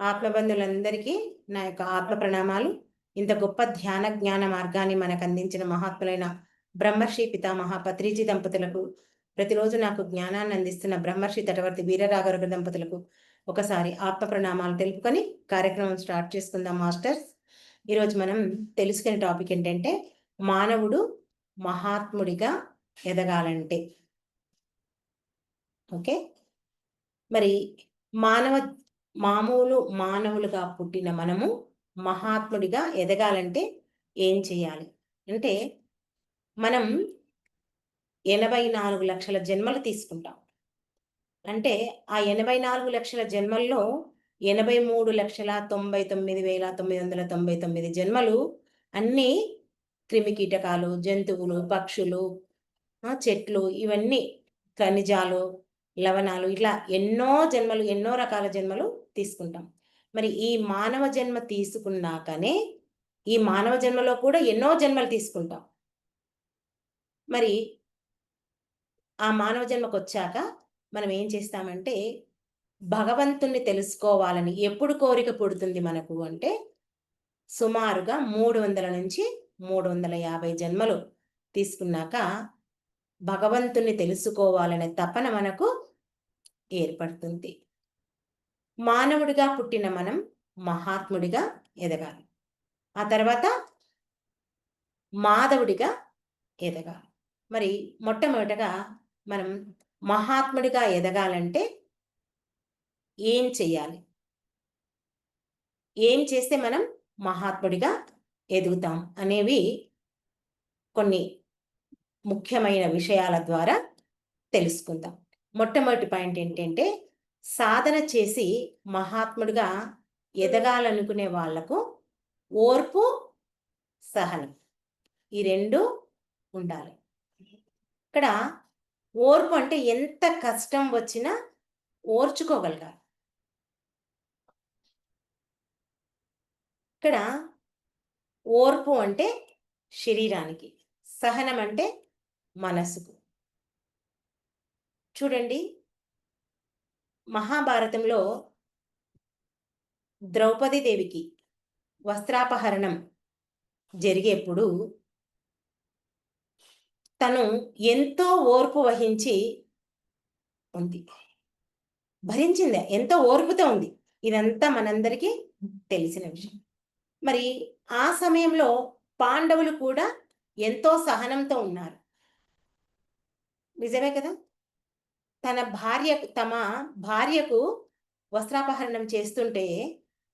ఆత్మబంధులందరికీ నా యొక్క ఆత్మ ప్రణామాలు. ఇంత గొప్ప ధ్యాన జ్ఞాన మార్గాన్ని మనకు అందించిన మహాత్ములైన బ్రహ్మర్షి పితామహ పత్రిజీ దంపతులకు ప్రతిరోజు నాకు జ్ఞానాన్ని అందిస్తున్న బ్రహ్మర్షి తటవర్తి వీరరాఘవ దంపతులకు ఒకసారి ఆత్మ ప్రణామాలు తెలుపుకొని కార్యక్రమం స్టార్ట్ చేసుకుందాం మాస్టర్స్. ఈరోజు మనం తెలుసుకునే టాపిక్ ఏంటంటే మానవుడు మహాత్ముడిగా ఎదగాలంటే. ఓకే? మరి మానవ మామూలు మానవులుగా పుట్టిన మనము మహాత్ముడిగా ఎదగాలంటే ఏం చేయాలి? అంటే మనం ఎనభై నాలుగు లక్షల జన్మలు తీసుకుంటాం. అంటే ఆ ఎనభై నాలుగు లక్షల జన్మల్లో ఎనభై మూడు లక్షల తొంభై తొమ్మిది వేల తొమ్మిది వందల తొంభై తొమ్మిది జన్మలు అన్నీ క్రిమికీటకాలు జంతువులు పక్షులు చెట్లు ఇవన్నీ ఖనిజాలు లవణాలు ఇట్లా ఎన్నో జన్మలు ఎన్నో రకాల జన్మలు తీసుకుంటాం. మరి ఈ మానవ జన్మ తీసుకున్నాకనే ఈ మానవ జన్మలో కూడా ఎన్నో జన్మలు తీసుకుంటాం. మరి ఆ మానవ జన్మకు వచ్చాక మనం ఏం చేస్తామంటే భగవంతుణ్ణి తెలుసుకోవాలని ఎప్పుడు కోరిక పుడుతుంది మనకు అంటే సుమారుగా మూడు వందల నుంచి మూడు వందల యాభై జన్మలు తీసుకున్నాక భగవంతుణ్ణి తెలుసుకోవాలనే తపన మనకు ఏర్పడుతుంది. మానవుడిగా పుట్టిన మనం మహాత్ముడిగా ఎదగాలి. ఆ తర్వాత మాధవుడిగా ఎదగాలి. మరి మొట్టమొదటగా మనం మహాత్ముడిగా ఎదగాలంటే ఏం చెయ్యాలి? ఏం చేస్తే మనం మహాత్ముడిగా ఎదుగుతాం అనేవి కొన్ని ముఖ్యమైన విషయాల ద్వారా తెలుసుకుందాం. మొట్టమొదటి పాయింట్ ఏంటంటే సాధన చేసి మహాత్ముడిగా ఎదగాలనుకునే వాళ్ళకు ఓర్పు సహనం. ఈ రెండు ఉండాలి. ఇక్కడ ఓర్పు అంటే ఎంత కష్టం వచ్చినా ఓర్చుకోగలగాలి. ఇక్కడ ఓర్పు అంటే శరీరానికి సహనం అంటే మనసుకు. చూడండి. మహాభారతంలో ద్రౌపదీదేవికి వస్త్రాపహరణం జరిగేప్పుడు తను ఎంతో ఓర్పు వహించి ఉంది. భరించింది ఎంతో ఓర్పుతో ఉంది. ఇదంతా మనందరికీ తెలిసిన విషయం. మరి ఆ సమయంలో పాండవులు కూడా ఎంతో సహనంతో ఉన్నారు. నిజమే కదా? తన భార్య తమ భార్యకు వస్త్రాపహరణం చేస్తుంటే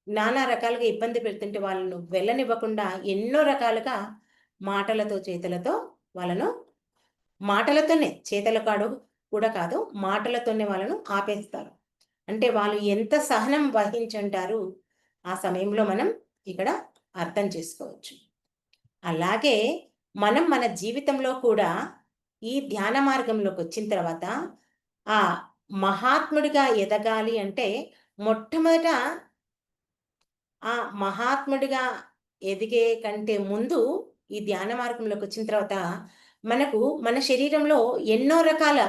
నానా రకాలుగా ఇబ్బంది పెడుతుంటే వాళ్ళను వెళ్ళనివ్వకుండా ఎన్నో రకాలుగా మాటలతో చేతులతో వాళ్ళను మాటలతోనే చేతుల కాడు కూడా కాదు మాటలతోనే వాళ్ళను ఆపేస్తారు. అంటే వాళ్ళు ఎంత సహనం వహించుంటారు ఆ సమయంలో మనం ఇక్కడ అర్థం చేసుకోవచ్చు. అలాగే మనం మన జీవితంలో కూడా ఈ ధ్యాన మార్గంలోకి వచ్చిన తర్వాత ఆ మహాత్ముడిగా ఎదగాలి అంటే మొట్టమొదట ఆ మహాత్ముడిగా ఎదిగే కంటే ముందు ఈ ధ్యాన మార్గంలోకి వచ్చిన తర్వాత మనకు మన శరీరంలో ఎన్నో రకాల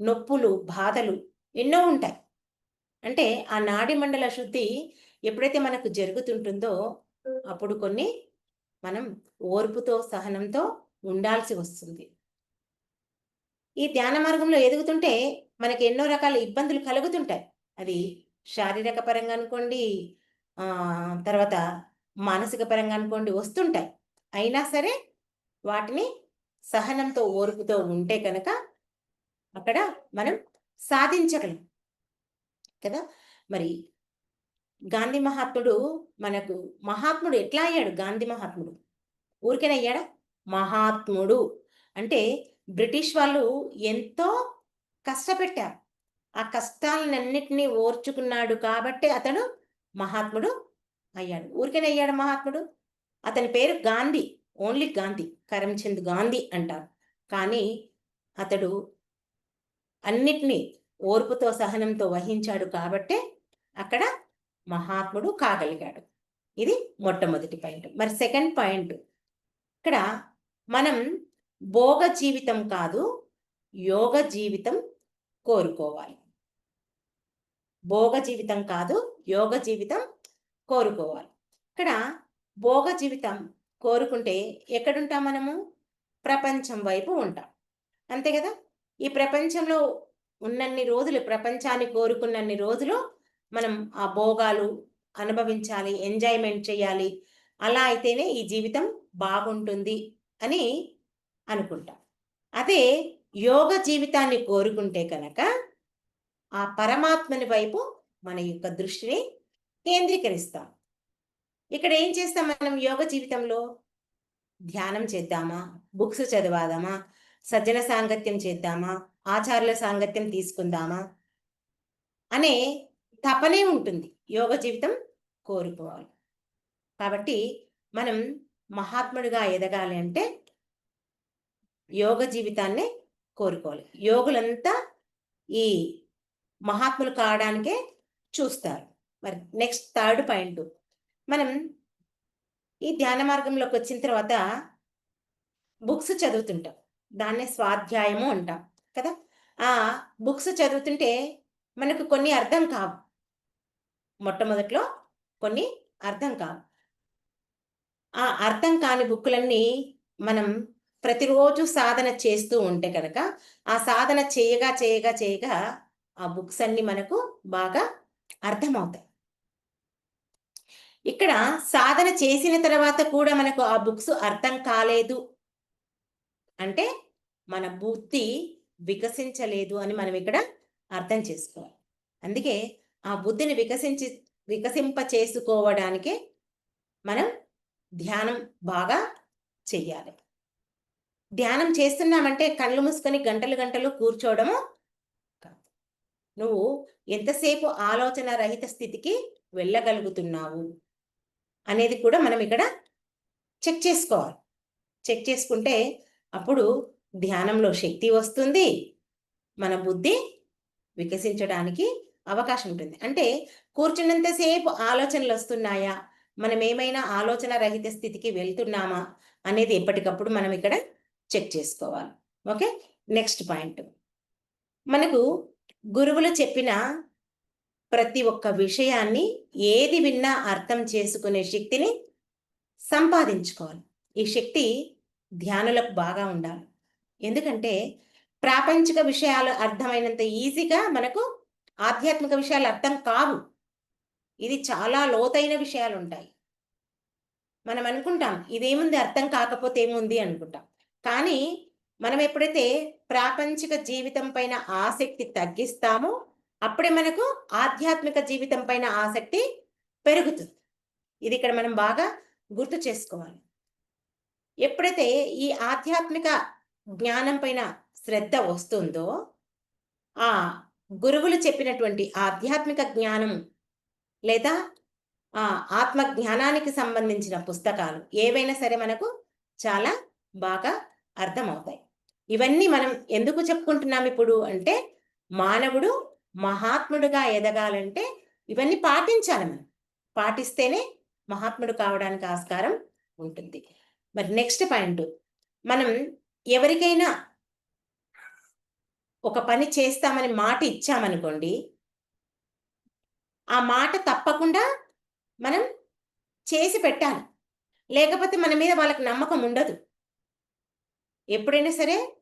నొప్పులు బాధలు ఎన్నో ఉంటాయి. అంటే ఆ నాడి మండల శుద్ధి ఎప్పుడైతే మనకు జరుగుతుంటుందో అప్పుడు కొన్ని మనం ఓర్పుతో సహనంతో ఉండాల్సి వస్తుంది. ఈ ధ్యాన మార్గంలో ఎదుగుతుంటే మనకి ఎన్నో రకాల ఇబ్బందులు కలుగుతుంటాయి. అది శారీరక పరంగా అనుకోండి తర్వాత మానసిక పరంగా అనుకోండి వస్తుంటాయి. అయినా సరే వాటిని సహనంతో ఓర్పుతో ఉంటే కనుక అక్కడ మనం సాధించగలం. కదా? మరి గాంధీ మహాత్ముడు మనకు మహాత్ముడు ఎట్లా అయ్యాడు? గాంధీ మహాత్ముడు. ఊరికేనయ్యాడా మహాత్ముడు. అంటే బ్రిటిష్ వాళ్ళు ఎంతో కష్టపెట్టారు. ఆ కష్టాలన్నింటినీ ఓర్చుకున్నాడు కాబట్టి అతడు మహాత్ముడు అయ్యాడు. ఊరికేనయ్యాడు మహాత్ముడు? అతని పేరు గాంధీ ఓన్లీ గాంధీ కరమ్చంద్ గాంధీ అంటారు. కానీ అతడు అన్నిటినీ ఓర్పుతో సహనంతో వహించాడు కాబట్టే అక్కడ మహాత్ముడు కాగలిగాడు. ఇది మొట్టమొదటి పాయింట్. మరి సెకండ్ పాయింట్. ఇక్కడ మనం భోగ జీవితం కాదు యోగ జీవితం కోరుకోవాలి. భోగ జీవితం కాదు యోగ జీవితం కోరుకోవాలి. ఇక్కడ భోగ జీవితం కోరుకుంటే ఎక్కడుంటాం మనము? ప్రపంచం వైపు ఉంటాం. అంతే కదా? ఈ ప్రపంచంలో ఉన్నన్ని రోజులు ప్రపంచాన్ని కోరుకున్నన్ని రోజులు మనం ఆ భోగాలు అనుభవించాలి ఎంజాయ్మెంట్ చేయాలి. అలా అయితేనే ఈ జీవితం బాగుంటుంది అని అనుకుంటాం. అదే యోగ జీవితాన్ని కోరుకుంటే కనుక ఆ పరమాత్మని వైపు మన యొక్క దృష్టిని కేంద్రీకరిస్తాం. ఇక్కడ ఏం చేస్తాం మనం యోగ జీవితంలో? ధ్యానం చేద్దామా? బుక్స్ చదివాదామా సజ్జన సాంగత్యం చేద్దామా? ఆచార్యుల సాంగత్యం తీసుకుందామా? అనే తపనే ఉంటుంది. యోగ జీవితం కోరుకోవాలి. కాబట్టి మనం మహాత్ముడిగా ఎదగాలి అంటే యోగ జీవితాన్నే కోరుకోవాలి. యోగులంతా ఈ మహాత్ములు కావడానికే చూస్తారు. మరి నెక్స్ట్ థర్డ్ పాయింట్. మనం ఈ ధ్యాన మార్గంలోకి వచ్చిన తర్వాత బుక్స్ చదువుతుంటాం. దాన్నే స్వాధ్యాయము అంటాం కదా? ఆ బుక్స్ చదువుతుంటే మనకు కొన్ని అర్థం కావు. మొట్టమొదట్లో కొన్ని అర్థం కావు. ఆ అర్థం కాని బుక్కులన్నీ మనం ప్రతిరోజు సాధన చేస్తూ ఉంటే కనుక ఆ సాధన చేయగా చేయగా చేయగా ఆ బుక్స్ అన్ని మనకు బాగా అర్థమవుతాయి. ఇక్కడ సాధన చేసిన తర్వాత కూడా మనకు ఆ బుక్స్ అర్థం కాలేదు. అంటే మన బుద్ధి వికసించలేదు అని మనం ఇక్కడ అర్థం చేసుకోవాలి. అందుకే ఆ బుద్ధిని వికసించి వికసింప చేసుకోవడానికే మనం ధ్యానం బాగా చెయ్యాలి. ధ్యానం చేస్తున్నామంటే కళ్ళు మూసుకొని గంటలు గంటలు కూర్చోవడము కాదు. నువ్వు ఎంతసేపు ఆలోచన రహిత స్థితికి వెళ్ళగలుగుతున్నావు అనేది కూడా మనం ఇక్కడ చెక్ చేసుకోవాలి. చెక్ చేసుకుంటే అప్పుడు ధ్యానంలో శక్తి వస్తుంది మన బుద్ధి వికసించడానికి అవకాశం ఉంటుంది. అంటే కూర్చున్నంతసేపు ఆలోచనలు వస్తున్నాయా? మనం ఏమైనా ఆలోచన రహిత స్థితికి వెళ్తున్నామా? అనేది ఎప్పటికప్పుడు మనం ఇక్కడ చెక్ చేసుకోవాలి. ఓకే? Next point. మనకు గురువులు చెప్పిన ప్రతి ఒక్క విషయాన్ని ఏది విన్నా అర్థం చేసుకునే శక్తిని సంపాదించుకోవాలి. ఈ శక్తి ధ్యానులకు బాగా ఉండాలి. ఎందుకంటే ప్రాపంచిక విషయాలు అర్థమైనంత ఈజీగా మనకు ఆధ్యాత్మిక విషయాలు అర్థం కావు. ఇది చాలా లోతైన విషయాలు ఉంటాయి. మనం అనుకుంటాం ఇదేముంది? అర్థం కాకపోతే ఏముంది? అనుకుంటాం. కానీ మనం ఎప్పుడైతే ప్రాపంచిక జీవితం పైన ఆసక్తి తగ్గిస్తామో అప్పుడే మనకు ఆధ్యాత్మిక జీవితం పైన ఆసక్తి పెరుగుతుంది. ఇది ఇక్కడ మనం బాగా గుర్తు చేసుకోవాలి. ఎప్పుడైతే ఈ ఆధ్యాత్మిక జ్ఞానం పైన శ్రద్ధ వస్తుందో ఆ గురువులు చెప్పినటువంటి ఆధ్యాత్మిక జ్ఞానం లేదా ఆ ఆత్మ జ్ఞానానికి సంబంధించిన పుస్తకాలు ఏవైనా సరే మనకు చాలా బాగా అర్థమవుతాయి. ఇవన్నీ మనం ఎందుకు చెప్పుకుంటున్నాం ఇప్పుడు అంటే మానవుడు మహాత్ముడుగా ఎదగాలంటే ఇవన్నీ పాటించాలి మనం. పాటిస్తేనే మహాత్ముడు కావడానికి ఆస్కారం ఉంటుంది. మరి నెక్స్ట్ పాయింట్. మనం ఎవరికైనా ఒక పని చేస్తామని మాట ఇచ్చామనుకోండి ఆ మాట తప్పకుండా మనం చేసి పెట్టాలి. లేకపోతే మన మీద వాళ్ళకి నమ్మకం ఉండదు. ఎప్పుడైనా సరే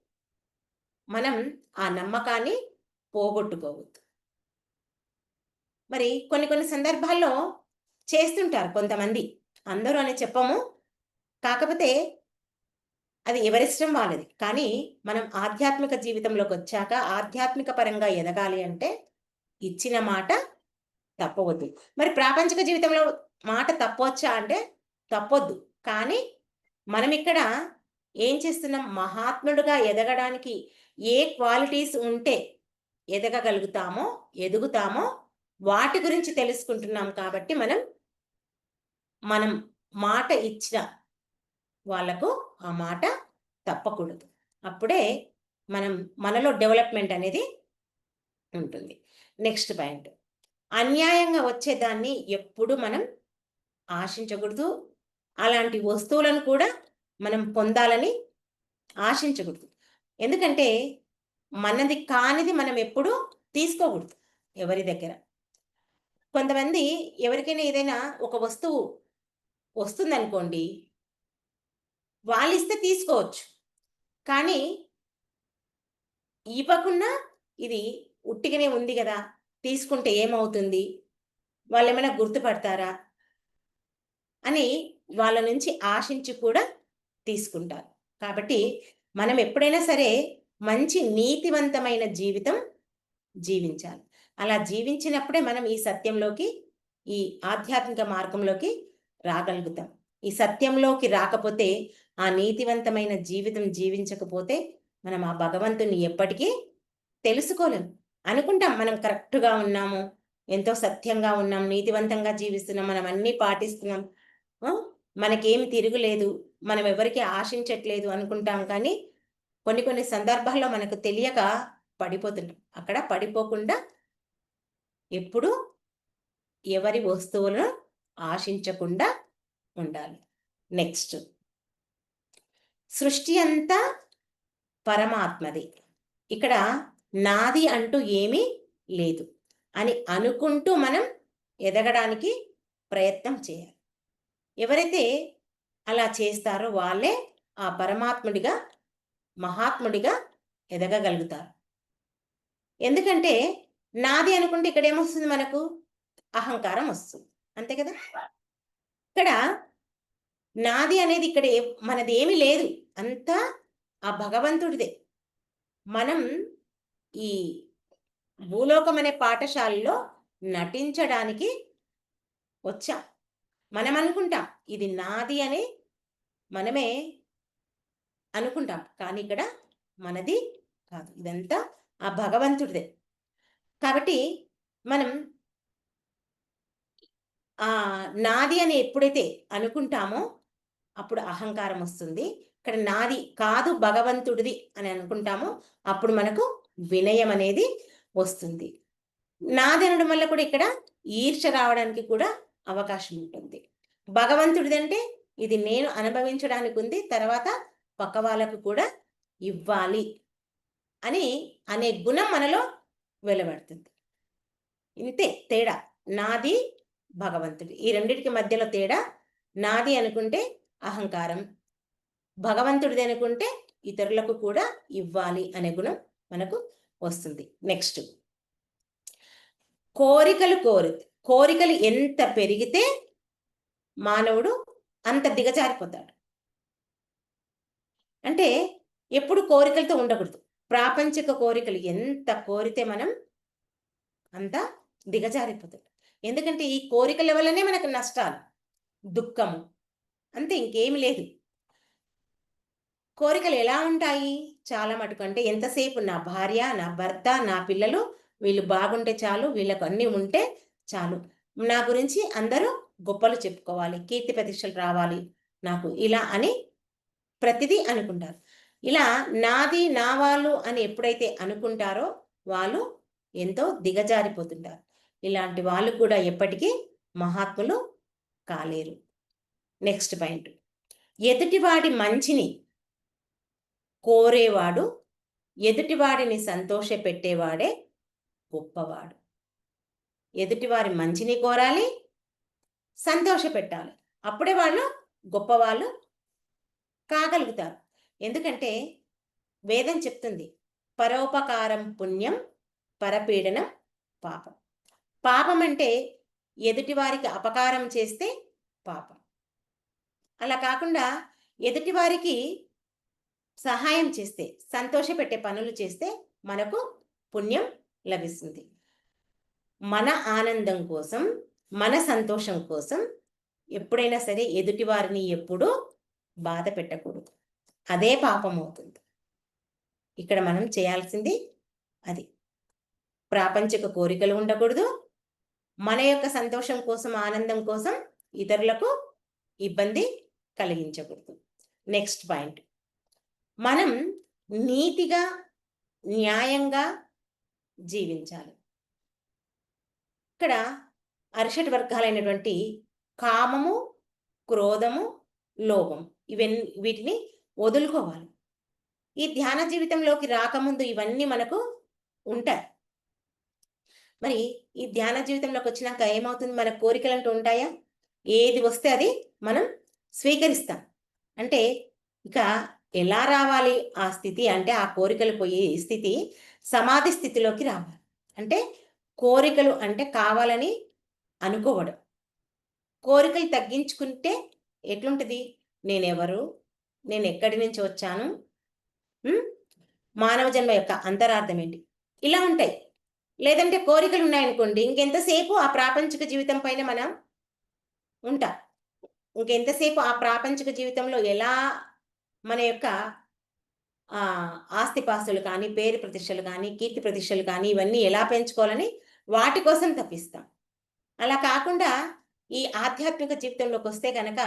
మనం ఆ నమ్మకాన్ని పోగొట్టుకోవద్దు. మరి కొన్ని కొన్ని సందర్భాల్లో చేస్తుంటారు కొంతమంది. అందరూ అని చెప్పము. కాకపోతే అది ఎవరిష్టం వాళ్ళది. కానీ మనం ఆధ్యాత్మిక జీవితంలోకి వచ్చాక ఆధ్యాత్మిక పరంగా ఎదగాలి అంటే ఇచ్చిన మాట తప్పవద్దు. మరి ప్రాపంచిక జీవితంలో మాట తప్పవచ్చా అంటే తప్పొద్దు. కానీ మనం ఇక్కడ ఏం చేస్తున్నాం? మహాత్ముడుగా ఎదగడానికి ఏ క్వాలిటీస్ ఉంటే ఎదగగలుగుతామో ఎదుగుతామో వాటి గురించి తెలుసుకుంటున్నాం కాబట్టి మనం మనం మాట ఇచ్చిన వాళ్ళకు ఆ మాట తప్పకూడదు. అప్పుడే మనం మనలో డెవలప్మెంట్ అనేది ఉంటుంది. Next point. అన్యాయంగా వచ్చేదాన్ని ఎప్పుడు మనం ఆశించకూడదు. అలాంటి వస్తువులను కూడా మనం పొందాలని ఆశించకూడదు. ఎందుకంటే మనది కానిది మనం ఎప్పుడూ తీసుకోకూడదు ఎవరి దగ్గర. కొంతమంది ఎవరికైనా ఏదైనా ఒక వస్తువు వస్తుందనుకోండి వాళ్ళు ఇస్తే తీసుకోవచ్చు. కానీ ఇవ్వకుండా ఇది ఉట్టిగానే ఉంది కదా తీసుకుంటే ఏమవుతుంది? వాళ్ళు ఏమైనా గుర్తుపడతారా? అని వాళ్ళ నుంచి ఆశించి కూడా తీసుకుంటారు. కాబట్టి మనం ఎప్పుడైనా సరే మంచి నీతివంతమైన జీవితం జీవించాలి. అలా జీవించినప్పుడే మనం ఈ సత్యంలోకి ఈ ఆధ్యాత్మిక మార్గంలోకి రాగలుగుతాం. ఈ సత్యంలోకి రాకపోతే ఆ నీతివంతమైన జీవితం జీవించకపోతే మనం ఆ భగవంతుని ఎప్పటికీ తెలుసుకోలేం. అనుకుంటాం మనం కరెక్ట్గా ఉన్నాము ఎంతో సత్యంగా ఉన్నాం నీతివంతంగా జీవిస్తున్నాం మనం అన్నీ పాటిస్తున్నాం. మనకేమి తిరుగులేదు మనం ఎవరికి ఆశించట్లేదు అనుకుంటాం కానీ కొన్ని కొన్ని సందర్భాల్లో మనకు తెలియక పడిపోతుంటాం. అక్కడ పడిపోకుండా ఎప్పుడు ఎవరి వస్తువులను ఆశించకుండా ఉండాలి. నెక్స్ట్. సృష్టి అంతా పరమాత్మది. ఇక్కడ నాది అంటూ ఏమీ లేదు అని అనుకుంటూ మనం ఎదగడానికి ప్రయత్నం చేయాలి. ఎవరైతే అలా చేస్తారో వాళ్ళే ఆ పరమాత్ముడిగా మహాత్ముడిగా ఎదగగలుగుతారు. ఎందుకంటే నాది అనుకుంటే ఇక్కడ ఏమొస్తుంది మనకు? అహంకారం వస్తుంది. అంతే కదా? ఇక్కడ నాది అనేది ఇక్కడ మనది ఏమి లేదు. అంతా ఆ భగవంతుడిదే. మనం ఈ భూలోకం అనే పాఠశాలలో నటించడానికి వచ్చాం. మనం అనుకుంటాం ఇది నాది అని మనమే అనుకుంటాం. కానీ ఇక్కడ మనది కాదు. ఇదంతా ఆ భగవంతుడిదే. కాబట్టి మనం ఆ నాది అని ఎప్పుడైతే అనుకుంటామో అప్పుడు అహంకారం వస్తుంది. ఇక్కడ నాది కాదు భగవంతుడిది అని అనుకుంటామో అప్పుడు మనకు వినయం అనేది వస్తుంది. నాది అనడం వల్ల కూడా ఇక్కడ ఈర్ష రావడానికి కూడా అవకాశం ఉంటుంది భగవంతుడిది అంటే ఇది నేను అనుభవించడానికి ఉంది తర్వాత పక్క వాళ్ళకు కూడా ఇవ్వాలి అని అనే గుణం మనలో వెలువడుతుంది ఇంతే తేడా. నాది భగవంతుడి. ఈ రెండింటికి మధ్యలో తేడా నాది అనుకుంటే అహంకారం. భగవంతుడిది అనుకుంటే ఇతరులకు కూడా ఇవ్వాలి అనే గుణం మనకు వస్తుంది. నెక్స్ట్. కోరికలు కోరు కోరికలు ఎంత పెరిగితే మానవుడు అంత దిగజారిపోతాడు. అంటే ఎప్పుడు కోరికలతో ఉండకూడదు. ప్రాపంచిక కోరికలు ఎంత కోరితే మనం అంత దిగజారిపోతాడు ఎందుకంటే ఈ కోరికల వల్లనే మనకు నష్టాలు దుఃఖము అంతే ఇంకేమి లేదు. కోరికలు ఎలా ఉంటాయి? చాలా మటుకు అంటే ఎంతసేపు నా భార్య నా భర్త నా పిల్లలు వీళ్ళు బాగుంటే చాలు వీళ్ళకు అన్నీ ఉంటే చాలు. నా గురించి అందరూ గొప్పలు చెప్పుకోవాలి. కీర్తి ప్రతిష్టలు రావాలి నాకు ఇలా అని ప్రతిదీ అనుకుంటారు. ఇలా నాది నా వాళ్ళు అని ఎప్పుడైతే అనుకుంటారో వాళ్ళు ఎంతో దిగజారిపోతుంటారు. ఇలాంటి వాళ్ళు కూడా ఎప్పటికీ మహాత్ములు కాలేరు. Next point. ఎదుటివాడి మంచిని కోరేవాడు ఎదుటివాడిని సంతోష పెట్టేవాడే గొప్పవాడు. ఎదుటివారి మంచిని కోరాలి సంతోష పెట్టాలి అప్పుడే వాళ్ళు గొప్పవాళ్ళు కాగలుగుతారు. ఎందుకంటే వేదం చెప్తుంది పరోపకారం పుణ్యం పరపీడనం పాపం. పాపం అంటే ఎదుటివారికి అపకారం చేస్తే పాపం. అలా కాకుండా ఎదుటివారికి సహాయం చేస్తే సంతోషపెట్టే పనులు చేస్తే మనకు పుణ్యం లభిస్తుంది. మన ఆనందం కోసం మన సంతోషం కోసం ఎప్పుడైనా సరే ఎదుటివారిని ఎప్పుడూ బాధ పెట్టకూడదు. అదే పాపం అవుతుంది. ఇక్కడ మనం చేయాల్సింది అది. ప్రాపంచిక కోరికలు ఉండకూడదు. మన యొక్క సంతోషం కోసం ఆనందం కోసం ఇతరులకు ఇబ్బంది కలిగించకూడదు. Next point. మనం నీతిగా న్యాయంగా జీవించాలి. ఇక్కడ అరిషట్ వర్గాలైనటువంటి కామము క్రోధము లోభం ఇవన్నీ వీటిని వదులుకోవాలి. ఈ ధ్యాన జీవితంలోకి రాకముందు ఇవన్నీ మనకు ఉంటాయి. మరి ఈ ధ్యాన జీవితంలోకి వచ్చినాక ఏమవుతుంది? మన కోరికలు అంటూ ఉంటాయా? ఏది వస్తే అది మనం స్వీకరిస్తాం. అంటే ఇక ఎలా రావాలి ఆ స్థితి? అంటే ఆ కోరికలు పోయే స్థితి సమాధి స్థితిలోకి రావాలి. అంటే కోరికలు అంటే కావాలని అనుకోవడం. కోరికలు తగ్గించుకుంటే ఎట్లుంటుంది? నేనెవరు? నేను ఎక్కడి నుంచి వచ్చాను? మానవ జన్మ యొక్క అంతరార్థం ఏంటి? ఇలా ఉంటాయి. లేదంటే కోరికలు ఉన్నాయనుకోండి ఇంకెంతసేపు ఆ ప్రాపంచిక జీవితం పైన మనం ఉంటాం. ఇంకెంతసేపు ఆ ప్రాపంచిక జీవితంలో ఎలా మన యొక్క ఆస్తిపాస్తులు కానీ పేరు ప్రతిష్టలు కానీ కీర్తి ప్రతిష్టలు కానీ ఇవన్నీ ఎలా పెంచుకోవాలని వాటి కోసం తప్పిస్తాం. అలా కాకుండా ఈ ఆధ్యాత్మిక జీవితంలోకి వస్తే కనుక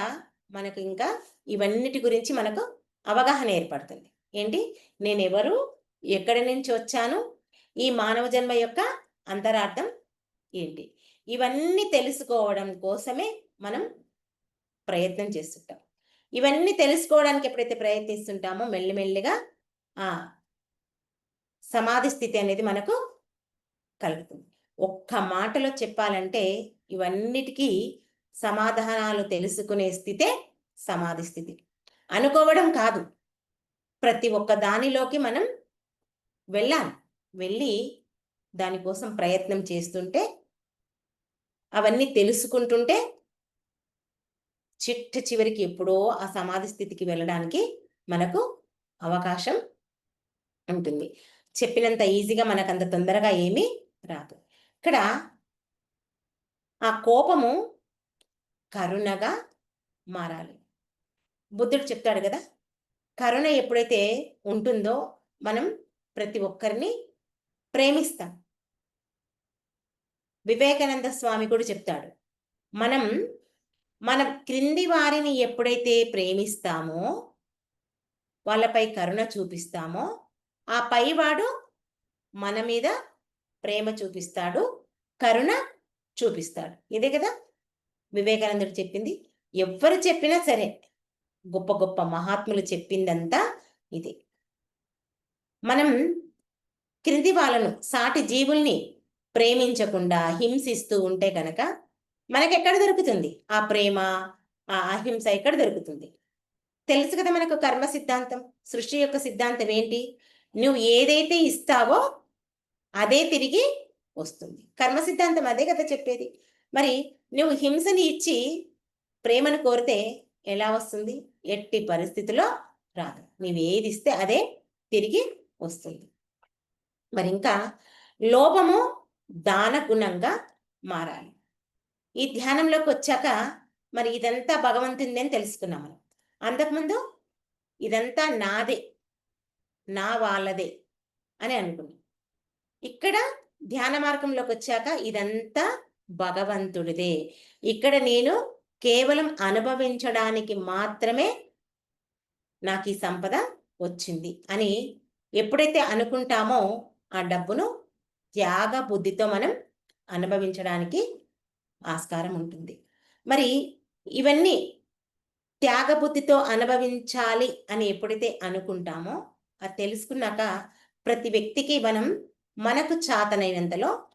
మనకు ఇంకా ఇవన్నిటి గురించి మనకు అవగాహన ఏర్పడుతుంది. ఏంటి? నేను ఎవరు ఎక్కడి నుంచి వచ్చాను? ఈ మానవ జన్మ యొక్క అంతరార్థం ఏంటి? ఇవన్నీ తెలుసుకోవడం కోసమే మనం ప్రయత్నం చేస్తుంటాం. ఇవన్నీ తెలుసుకోవడానికి ఎప్పుడైతే ప్రయత్నిస్తుంటామో మెల్లిమెల్లిగా ఆ సమాధి స్థితి అనేది మనకు కలుగుతుంది. ఒక్క మాటలో చెప్పాలంటే ఇవన్నిటికీ సమాధానాలు తెలుసుకునే స్థితే సమాధి స్థితి. అనుకోవడం కాదు. ప్రతి ఒక్క దానిలోకి మనం వెళ్ళాలి. వెళ్ళి దానికోసం ప్రయత్నం చేస్తుంటే అవన్నీ తెలుసుకుంటుంటే చిట్ట చివరికి ఎప్పుడో ఆ సమాధి స్థితికి వెళ్ళడానికి మనకు అవకాశం ఉంటుంది. చెప్పినంత ఈజీగా మనకు అంత తొందరగా ఏమీ రాదు. ఇక్కడ ఆ కోపము కరుణగా మారాలి. బుద్ధుడు చెప్తాడు కదా కరుణ ఎప్పుడైతే ఉంటుందో మనం ప్రతి ఒక్కరిని ప్రేమిస్తాం. వివేకానంద స్వామి కూడా చెప్తాడు మనం మన క్రింది వారిని ఎప్పుడైతే ప్రేమిస్తామో వాళ్ళపై కరుణ చూపిస్తామో ఆ పైవాడు మన మీద ప్రేమ చూపిస్తాడు కరుణ చూపిస్తాడు. ఇదే కదా వివేకానందుడు చెప్పింది. ఎవ్వరు చెప్పినా సరే గొప్ప గొప్ప మహాత్ములు చెప్పిందంతా ఇది. మనం క్రింది వాళ్ళను సాటి జీవుల్ని ప్రేమించకుండా హింసిస్తూ ఉంటే కనుక మనకెక్కడ దొరుకుతుంది? ఆ ప్రేమ ఆ అహింస ఎక్కడ దొరుకుతుంది? తెలుసు కదా మనకు కర్మ సిద్ధాంతం సృష్టి యొక్క సిద్ధాంతం ఏంటి? నువ్వు ఏదైతే ఇస్తావో అదే తిరిగి వస్తుంది. కర్మ సిద్ధాంతం అదే కదా చెప్పేది. మరి నువ్వు హింసని ఇచ్చి ప్రేమను కోరితే ఎలా వస్తుంది? ఎట్టి పరిస్థితిలో రాదు. నువ్వు ఏది ఇస్తే అదే తిరిగి వస్తుంది. మరి ఇంకా లోపము దాన గుణంగా మారాలి. ఈ ధ్యానంలోకి వచ్చాక మరి ఇదంతా భగవంతుని అని తెలుసుకున్నాం మనం. అంతకుముందు ఇదంతా నాదే నా వాళ్ళదే అని అనుకున్నాం. ఇక్కడ ధ్యాన మార్గంలోకి వచ్చాక ఇదంతా భగవంతుడిదే. ఇక్కడ నేను కేవలం అనుభవించడానికి మాత్రమే నాకు ఈ సంపద వచ్చింది అని ఎప్పుడైతే అనుకుంటామో ఆ డబ్బును త్యాగ బుద్ధితో మనం అనుభవించడానికి ఆస్కారం ఉంటుంది. మరి ఇవన్నీ త్యాగబుద్ధితో అనుభవించాలి అని ఎప్పుడైతే అనుకుంటామో అది తెలుసుకున్నాక ప్రతి వ్యక్తికి మనం మనకు చాతనైనంతలో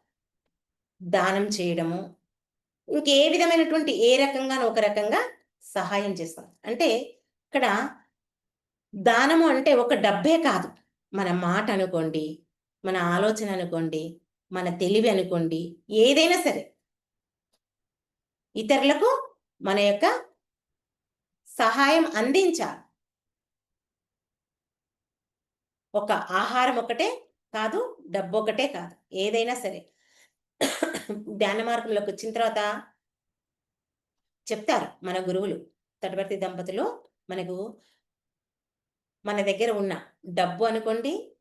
దానం చేయడము ఇంకే విధమైనటువంటి ఏ రకంగా ఒక రకంగా సహాయం చేస్తాం. అంటే ఇక్కడ దానము అంటే ఒక డబ్బే కాదు. మన మాట అనుకోండి మన ఆలోచన అనుకోండి మన తెలివి అనుకోండి ఏదైనా సరే. ఇతరులకు మన యొక్క సహాయం అందించాలి. ఒక ఆహారం ఒకటే కాదు డబ్బు ఒకటే కాదు. ఏదైనా సరే. ధ్యాన మార్గంలోకి వచ్చిన తర్వాత చెప్తారు మన గురువులు. తటవర్తి దంపతులు మనకు మన దగ్గర ఉన్న డబ్బు అనుకోండి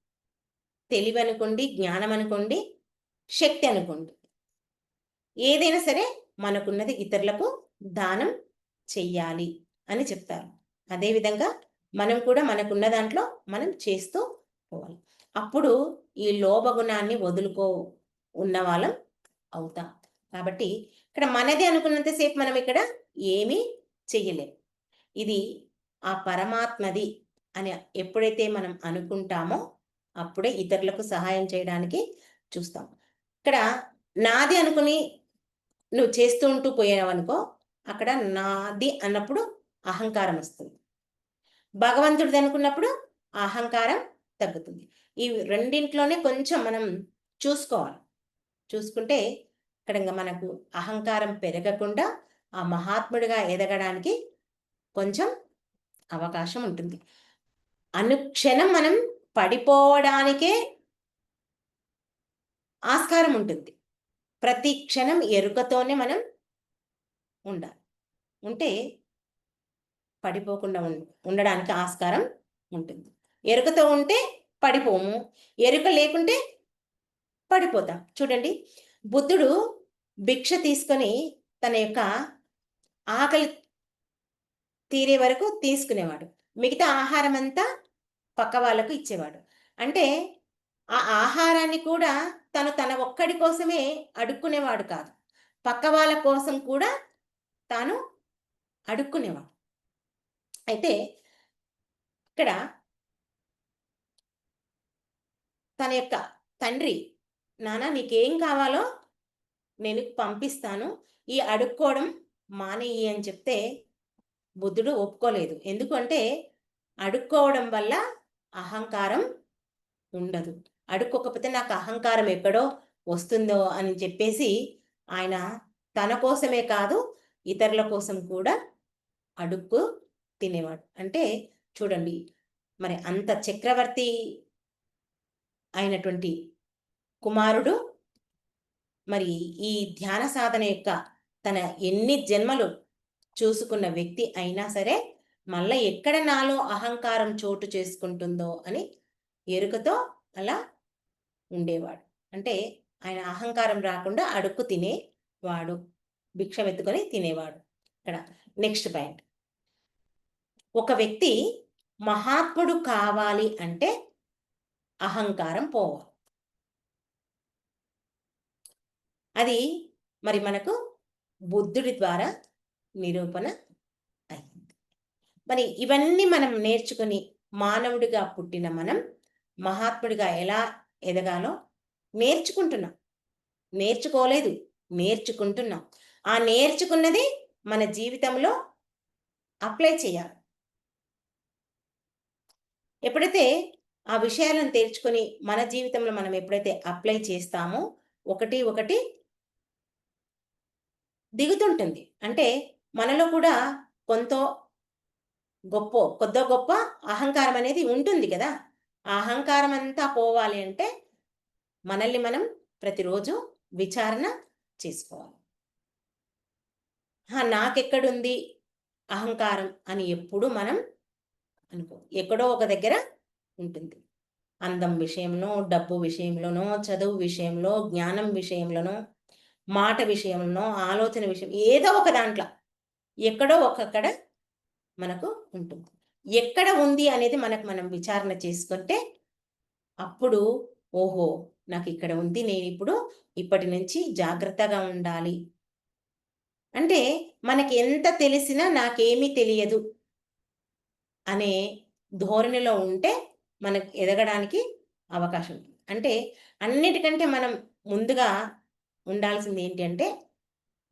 తెలివి అనుకోండి జ్ఞానం అనుకోండి శక్తి అనుకోండి. ఏదైనా సరే మనకున్నది ఇతరులకు దానం చెయ్యాలి అని చెప్తారు. అదేవిధంగా మనం కూడా మనకున్న దాంట్లో మనం చేస్తూ పోవాలి. అప్పుడు ఈ లోభగుణాన్ని వదులుకో ఉన్న వాళ్ళం అవుతాం. కాబట్టి ఇక్కడ మనది అనుకున్నంతసేపు మనం ఇక్కడ ఏమీ చెయ్యలేం. ఇది ఆ పరమాత్మది అని ఎప్పుడైతే మనం అనుకుంటామో అప్పుడే ఇతరులకు సహాయం చేయడానికి చూస్తాం. ఇక్కడ నాది అనుకుని నువ్వు చేస్తూ ఉంటూ పోయావనుకో అక్కడ నాది అన్నప్పుడు అహంకారం వస్తుంది. భగవంతుడిది అనుకున్నప్పుడు అహంకారం తగ్గుతుంది. ఈ రెండింట్లోనే కొంచెం మనం చూసుకోవాలి. చూసుకుంటే ఇక్కడ ఇంకా మనకు అహంకారం పెరగకుండా ఆ మహాత్ముడిగా ఎదగడానికి కొంచెం అవకాశం ఉంటుంది. అనుక్షణం మనం పడిపోవడానికే ఆస్కారం ఉంటుంది. ప్రతి క్షణం ఎరుకతోనే మనం ఉండాలి. ఉంటే పడిపోకుండా ఉండడానికి ఆస్కారం ఉంటుంది. ఎరుకతో ఉంటే పడిపోము. ఎరుక లేకుంటే పడిపోతాం. చూడండి బుద్ధుడు భిక్ష తీసుకొని తన యొక్క ఆకలి తీరే వరకు తీసుకునేవాడు. మిగతా ఆహారం అంతా పక్క వాళ్ళకు ఇచ్చేవాడు. అంటే ఆ ఆహారాన్ని కూడా తను తన ఒక్కడి కోసమే అడుక్కునేవాడు కాదు. పక్క వాళ్ళ కోసం కూడా తాను అడుక్కునేవాడు. అయితే ఇక్కడ తన యొక్క తండ్రి నాన్న నీకేం కావాలో నేను పంపిస్తాను. ఈ అడుక్కోవడం మానేయి అని చెప్తే బుద్ధుడు ఒప్పుకోలేదు. ఎందుకంటే అడుక్కోవడం వల్ల అహంకారం ఉండదు. అడుక్కోకపోతే నాకు అహంకారం ఎక్కడో వస్తుందో అని చెప్పేసి ఆయన తన కోసమే కాదు ఇతరుల కోసం కూడా అడుక్కు తినేవాడు. అంటే చూడండి మరి అంత చక్రవర్తి అయినటువంటి కుమారుడు. మరి ఈ ధ్యాన సాధన యొక్క తన ఎన్ని జన్మలు చూసుకున్న వ్యక్తి అయినా సరే మళ్ళీ ఎక్కడ నాలో అహంకారం చోటు చేసుకుంటుందో అని ఎరుకతో అలా ఉండేవాడు. అంటే ఆయన అహంకారం రాకుండా అడుక్కు తినేవాడు భిక్ష ఎత్తుకొని తినేవాడు. ఇక్కడ నెక్స్ట్ పాయింట్. ఒక వ్యక్తి మహాత్ముడు కావాలి అంటే అహంకారం పోవాలి. అది మరి మనకు బుద్ధుడి ద్వారా నిరూపణ అయింది. మరి ఇవన్నీ మనం నేర్చుకుని మానవుడిగా పుట్టిన మనం మహాత్ముడిగా ఎలా ఎదగాలో నేర్చుకుంటున్నాం. నేర్చుకోలేదు నేర్చుకుంటున్నాం. ఆ నేర్చుకున్నది మన జీవితంలో అప్లై చేయాలి. ఎప్పుడైతే ఆ విషయాలను తెరుచుకొని మన జీవితంలో మనం ఎప్పుడైతే అప్లై చేస్తామో ఒకటి ఒకటి దిగుతుంటుంది. అంటే మనలో కూడా కొంత గొప్ప కొద్ద గొప్ప అహంకారం అనేది ఉంటుంది కదా. ఆ అహంకారం అంతా పోవాలి అంటే మనల్ని మనం ప్రతిరోజు విచారణ చేసుకోవాలి. నాకెక్కడుంది అహంకారం అని ఎప్పుడు మనం అనుకో ఎక్కడో ఒక దగ్గర ఉంటుంది. అందం విషయంలో డబ్బు విషయంలోనో చదువు విషయంలో జ్ఞానం విషయంలోనో మాట విషయంలోనో ఆలోచన విషయం ఏదో ఒక దాంట్లో ఎక్కడో ఒకక్కడ మనకు ఉంటుంది. ఎక్కడ ఉంది అనేది మనకు మనం విచారణ చేసుకుంటే అప్పుడు ఓహో నాకు ఇక్కడ ఉంది నేను ఇప్పుడు ఇప్పటి నుంచి జాగ్రత్తగా ఉండాలి. అంటే మనకి ఎంత తెలిసినా నాకేమీ తెలియదు అనే ధోరణిలో ఉంటే మనకు ఎదగడానికి అవకాశం ఉంటుంది. అంటే అన్నిటికంటే మనం ముందుగా ఉండాల్సింది ఏంటి అంటే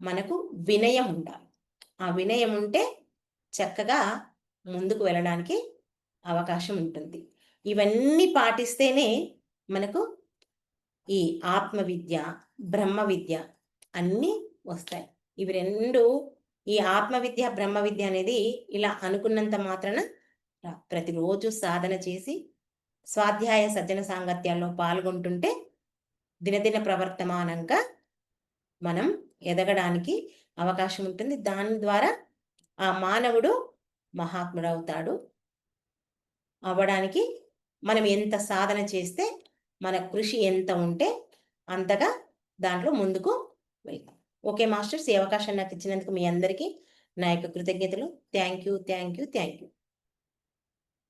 మనకు వినయం ఉండాలి. ఆ వినయం ఉంటే చక్కగా ముందుకు వెళ్ళడానికి అవకాశం ఉంటుంది. ఇవన్నీ పాటిస్తేనే మనకు ఈ ఆత్మ విద్య బ్రహ్మ విద్య అన్నీ వస్తాయి. ఇవి రెండు ఈ ఆత్మ విద్య బ్రహ్మ విద్య అనేది ఇలా అనుకున్నంత మాత్రాన ప్రతిరోజు సాధన చేసి స్వాధ్యాయ సజ్జన సాంగత్యాల్లో పాల్గొంటుంటే దినదిన ప్రవర్తమానంగా మనం ఎదగడానికి అవకాశం ఉంటుంది దాని ద్వారా ఆ మానవుడు మహాత్ముడు అవుతాడు అవ్వడానికి మనం ఎంత సాధన చేస్తే మన కృషి ఎంత ఉంటే అంతగా దాంట్లో ముందుకు వెళ్తాం. ఓకే మాస్టర్స్ ఈ అవకాశం నాకు ఇచ్చినందుకు మీ అందరికీ నా యొక్క కృతజ్ఞతలు. Thank you thank you thank you.